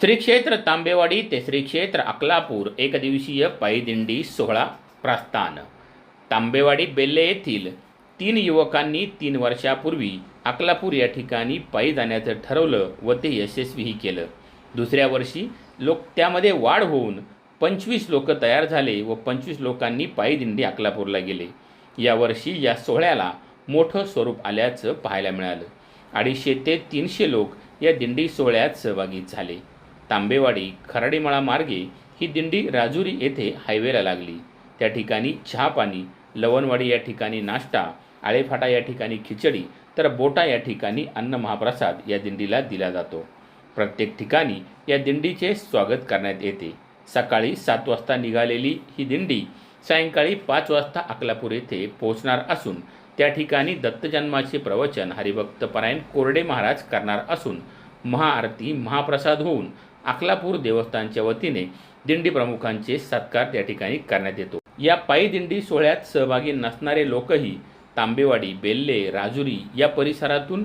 श्री क्षेत्र तांबेवाडी ते श्री क्षेत्र अकलापूर एकदिवसीय पायीदिंडी सोहळा प्रस्थान. तांबेवाडी बेल्ले येथील तीन युवकांनी तीन वर्षापूर्वी अकलापूर या ठिकाणी पायी जाण्याचं ठरवलं व ते यशस्वीही केलं. दुसऱ्या वर्षी लोक त्यामध्ये वाढ होऊन पंचवीस लोक तयार झाले व पंचवीस लोकांनी पायदिंडी अकलापूरला गेले. यावर्षी या सोहळ्याला मोठं स्वरूप आल्याचं पाहायला मिळालं. अडीचशे ते तीनशे लोक या दिंडी सोहळ्यात सहभागी झाले. तांबेवाडी खराडीमाळा मार्गे ही दिंडी राजुरी येथे हायवेला लागली. त्या ठिकाणी चहा पाणी लवणवाडी या ठिकाणी नाश्ता आळेफाटा या ठिकाणी खिचडी तर बोटा या ठिकाणी अन्न महाप्रसाद या दिंडीला दिला जातो. प्रत्येक ठिकाणी या दिंडीचे स्वागत करण्यात येते. सकाळी सात वाजता निघालेली ही दिंडी सायंकाळी पाच वाजता अकलापूर येथे पोहोचणार असून त्या ठिकाणी दत्तजन्माचे प्रवचन हरिभक्त परायण कोरडे महाराज करणार असून महाआरती महाप्रसाद होऊन अकलापूर देवस्थानच्या वतीने दिंडी प्रमुखांचे सत्कार त्या ठिकाणी करण्यात येतो. या पायी दिंडी सोहळ्यात सहभागी नसणारे लोकही तांबेवाडी बेल्ले राजुरी या परिसरातून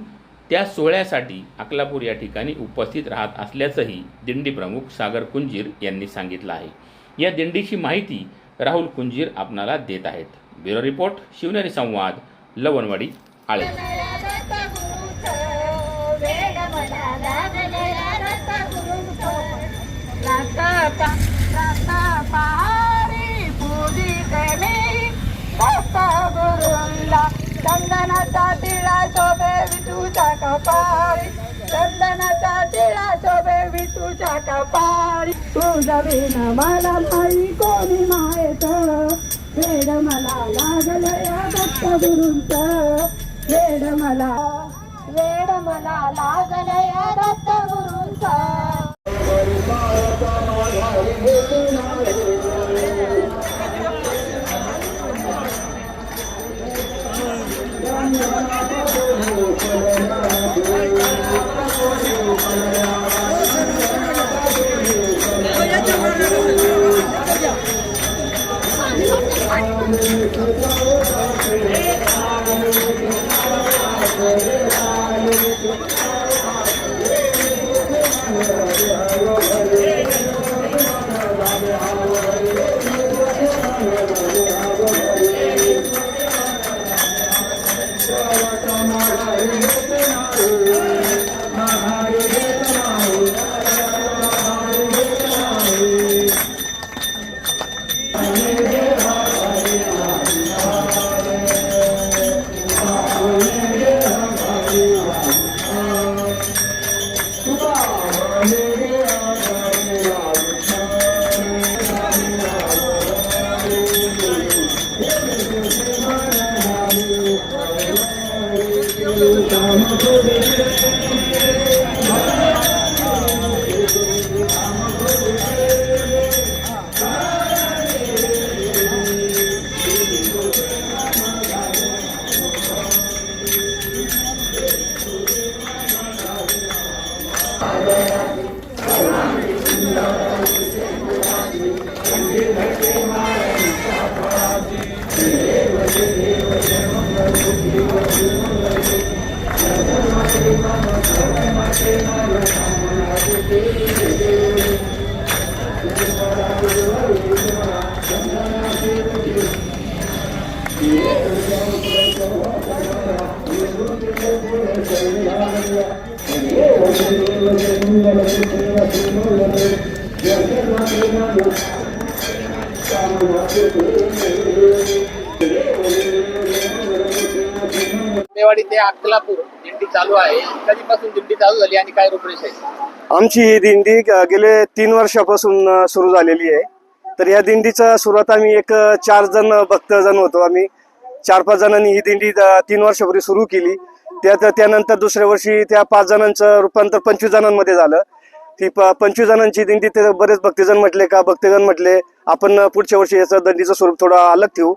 त्या सोहळ्यासाठी अकलापूर या ठिकाणी उपस्थित राहत असल्याचंही दिंडी प्रमुख सागर कुंजीर यांनी सांगितलं आहे. या दिंडीची माहिती राहुल कुंजीर आपणाला देत आहेत. ब्युरो रिपोर्ट शिवनेरी संवाद लवणवाडी आळे चंदनाचा तिळा शोभे विठूच्या कपाळी. चंदनाचा तिळा शोभे विठूच्या कपाळी. तुझा विण मला माई कोणी मायत वेड मला लागलं या दत्त गुरुंच वेड मला वेड मला लागलं या दत्त गुरुंचा मेवाडी ते अक्कलापूर दिंडी चालू आहे. कधीपासून दिंडी चालू झाली आणि काय रूपरेषा आहे? आमची ही दिंडी गेले तीन वर्षापासून सुरू झालेली आहे. तर या दिंडीचा सुरुवात आम्ही एक चार जण भक्तजण होतो आम्ही. चार पाच जणांनी ही दिंडी तीन वर्षापूर्वी सुरू केली. त्यात त्यानंतर दुसऱ्या वर्षी त्या पाच जणांचं रूपांतर पंचवीस जणांमध्ये झालं. ती प पंचवीस जणांची दिंडी ते बरेच भक्तजण म्हटले का भक्तजण म्हटले आपण पुढच्या वर्षी याचं दंडीचं स्वरूप थोडं अलग ठेवू.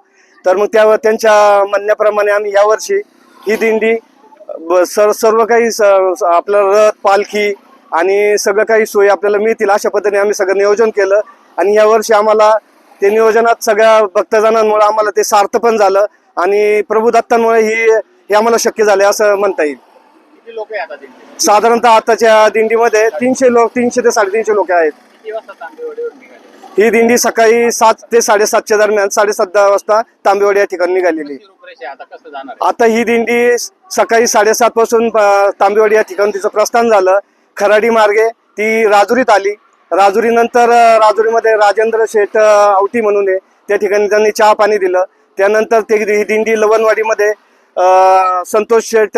तर मग त्या त्यांच्या म्हणण्याप्रमाणे आम्ही यावर्षी ही दिंडी ब- सर सर्व काही स- आपलं रथ पालखी आणि सगळं काही सोयी आपल्याला मिळतील अशा पद्धतीने आम्ही सगळं नियोजन केलं. आणि यावर्षी आम्हाला ते नियोजनात सगळ्या भक्तजणांमुळे आम्हाला ते सार्थ पण झालं. आणि प्रभू दत्तांमुळे ही हे आम्हाला शक्य झाले असं म्हणता येईल. किती लोक आहे आता दिंडी साधारणतः आताच्या दिंडीमध्ये तीनशे लोक तीनशे ते साडेतीनशे लोक आहेत. किती वाजता तांबेवाडीवर निघाले? ही दिंडी सकाळी सात ते साडेसातच्या दरम्यान साडेसात दहा वाजता तांबेवाडी या ठिकाणी निघालेली. किती रूपरेषा आहे? आता कसं जाणार आहे? आता ही दिंडी सकाळी साडेसात पासून अ, तांबेवाडी या ठिकाणी तिचं प्रस्थान झालं. खराडी मार्गे ती राजुरीत आली. राजुरी नंतर राजुरीमध्ये राजेंद्र शेठ अ, आवटी म्हणून आहे. त्या ठिकाणी त्यांनी चहा पाणी दिलं. त्यानंतर ते ही दिंडी लवणवाडीमध्ये संतोष शेठ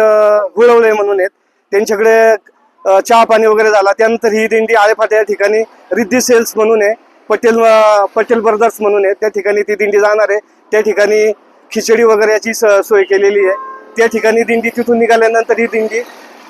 हुळवळे म्हणून आहेत. त्यांच्याकडे चहा पाणी वगैरे झाला. त्यानंतर ही दिंडी आळेफाट्या या ठिकाणी रिद्धी सेल्स म्हणून आहे. पटेल पटेल ब्रदर्स म्हणून आहे. त्या ठिकाणी ती दिंडी जाणार आहे. त्या ठिकाणी खिचडी वगैरे याची स- सोय केलेली आहे. त्या ठिकाणी दिंडी तिथून निघाल्यानंतर ही दिंडी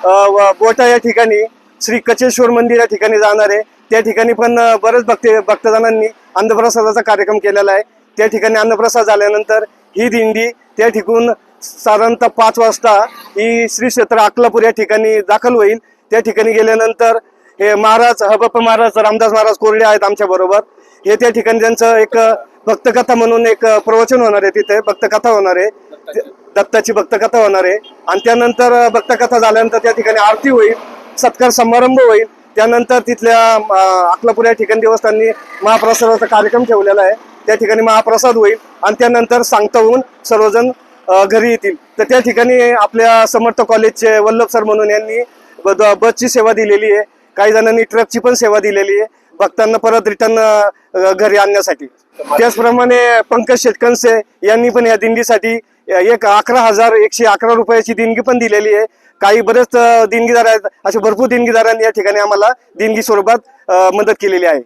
व- बोटा या ठिकाणी श्री कचेश्वर मंदिर या ठिकाणी जाणार आहे. त्या ठिकाणी पण बरेच भक्त भक्तजणांनी अन्नप्रसादाचा कार्यक्रम केलेला आहे. त्या ठिकाणी अन्नप्रसाद झाल्यानंतर ही दिंडी त्या ठिकून साधारणतः पाच वाजता ही श्री क्षेत्र अकलापूर या ठिकाणी दाखल होईल. त्या ठिकाणी गेल्यानंतर हे महाराज हबप्पा महाराज रामदास महाराज कोरडे आहेत आमच्या बरोबर. हे त्या ठिकाणी त्यांचं एक भक्तकथा म्हणून एक प्रवचन होणार आहे तिथे. भक्तकथा होणार आहे. दत्ताची भक्तकथा होणार आहे. आणि त्यानंतर भक्तकथा झाल्यानंतर त्या ठिकाणी आरती होईल. सत्कार समारंभ होईल. त्यानंतर तिथल्या अकलापूर या ठिकाणी देवस्थानी महाप्रसादाचा कार्यक्रम ठेवलेला आहे. त्या ठिकाणी महाप्रसाद होईल आणि त्यानंतर सांगता होऊन सर्वजण घरी येतील. तर त्या ठिकाणी आपल्या समर्थ कॉलेजचे वल्लभ सर म्हणून यांनी ब- बसची सेवा दिलेली आहे. काही जणांनी ट्रकची पण सेवा दिलेली आहे. भक्तांना परत रिटर्न घरी आणण्यासाठी. त्याचप्रमाणे पंकज शेटकनसे यांनी पण या दिंडीसाठी एक अकरा हजार एकशे अकरा रुपयाची देणगी पण दिलेली आहे. काही बरेच देणगीदार आहेत. असे भरपूर देणगीदारांनी या ठिकाणी आम्हाला देणगी स्वरूपात मदत केलेली आहे.